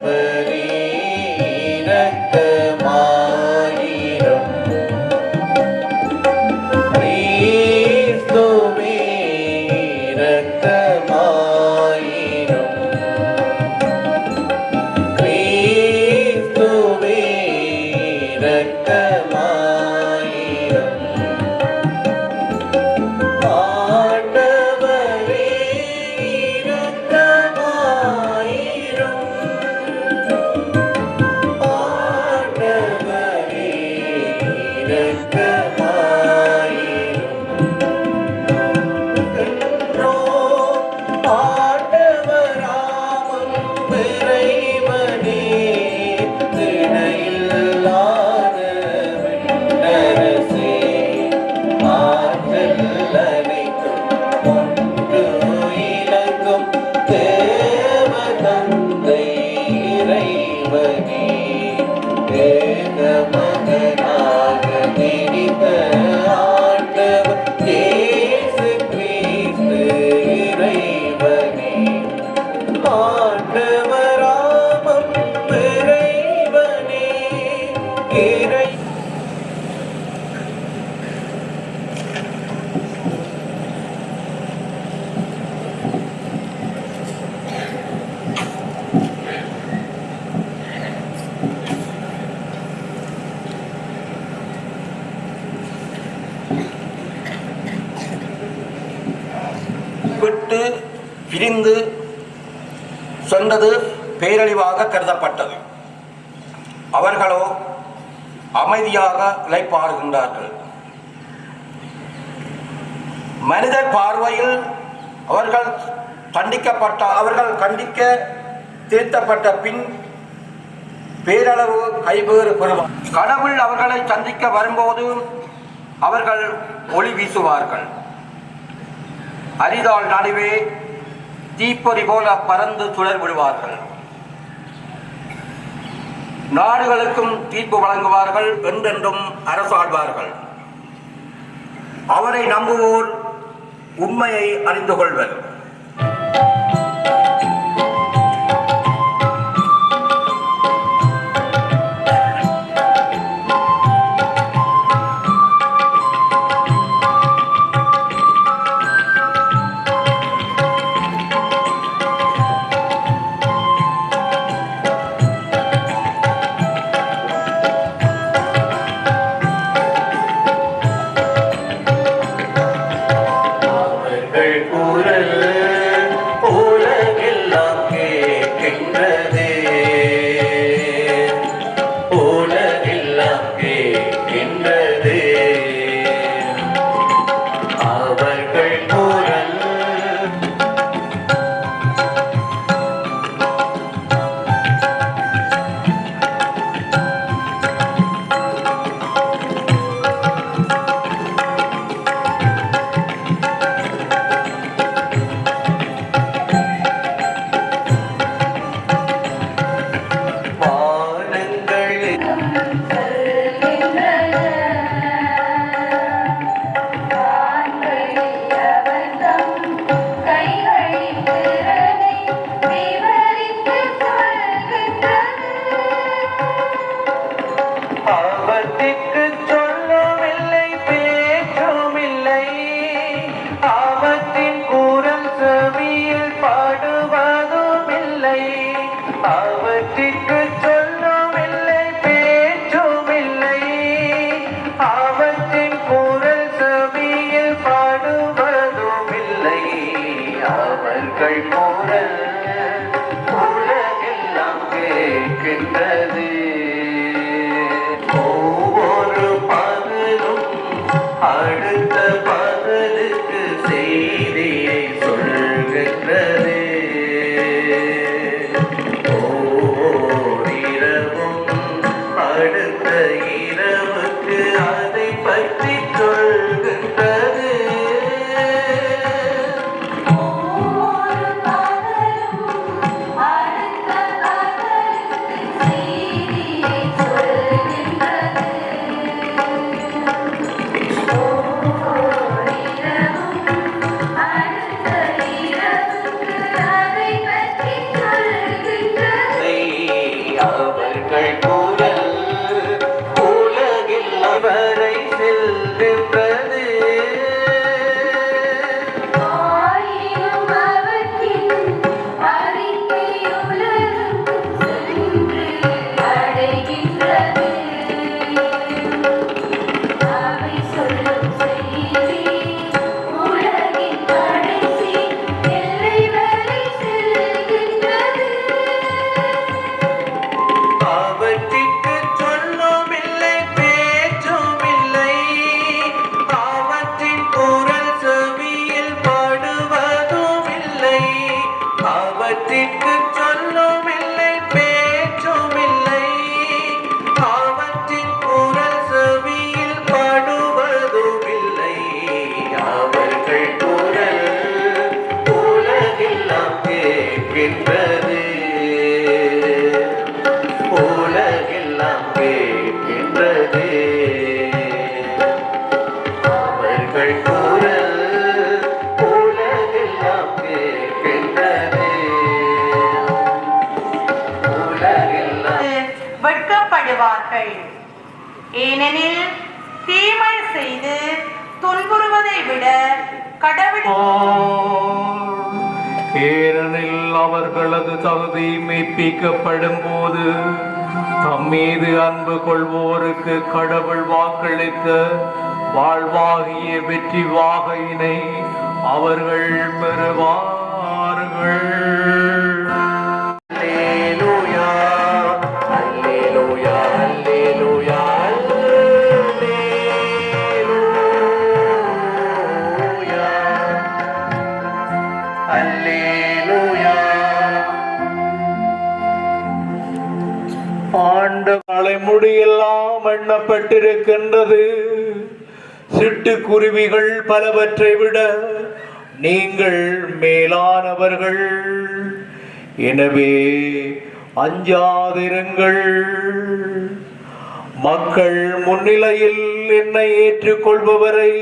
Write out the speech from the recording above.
Hey. விட்டு பிரிந்து சென்றது பேரழிவாக கருதப்பட்டது. அவர்களோ அமைதியாக இழைப்பாடுகின்றார்கள் மனித பார்வையில் அவர்கள் தண்டிக்கப்பட்ட அவர்கள் கண்டிக்க திருத்தப்பட்ட பின் பேரளவு கைவேறு பெறுவார் கடவுள் அவர்களை சந்திக்க வரும்போது அவர்கள் ஒளி வீசுவார்கள். அரிதாள் நடுவே தீப்பொறி போல பறந்து சுழல் விடுவார்கள். நாடுகளுக்கும் தீர்ப்பு வழங்குவார்கள் என்றென்றும் அரசாழ்வார்கள் அவரை நம்புவோர் உண்மையை அறிந்து கொள்வர். போல உலகெல்லாம் படுவார்கள் ஏனெனில் தீமை செய்து துன்புறுவதை விட கடவுள் ஏனெனில் அவர்களது தகுதி மெய்ப்பிக்கப்படும் போது தம்மீது அன்பு கொள்வோருக்கு கடவுள் வாக்களித்த வாழ்வாகிய வெற்றி வாகையினை அவர்கள் பெறுவார்கள். ஆண்ட முடியெல்லாம் எண்ணப்பட்டிருக்கின்றது. சிட்டுக்குருவிகள் பலவற்றை விட நீங்கள் மேலானவர்கள். எனவே அஞ்சாதிருங்கள். மக்கள் முன்னிலையில் என்னை ஏற்றுக்கொள்பவரை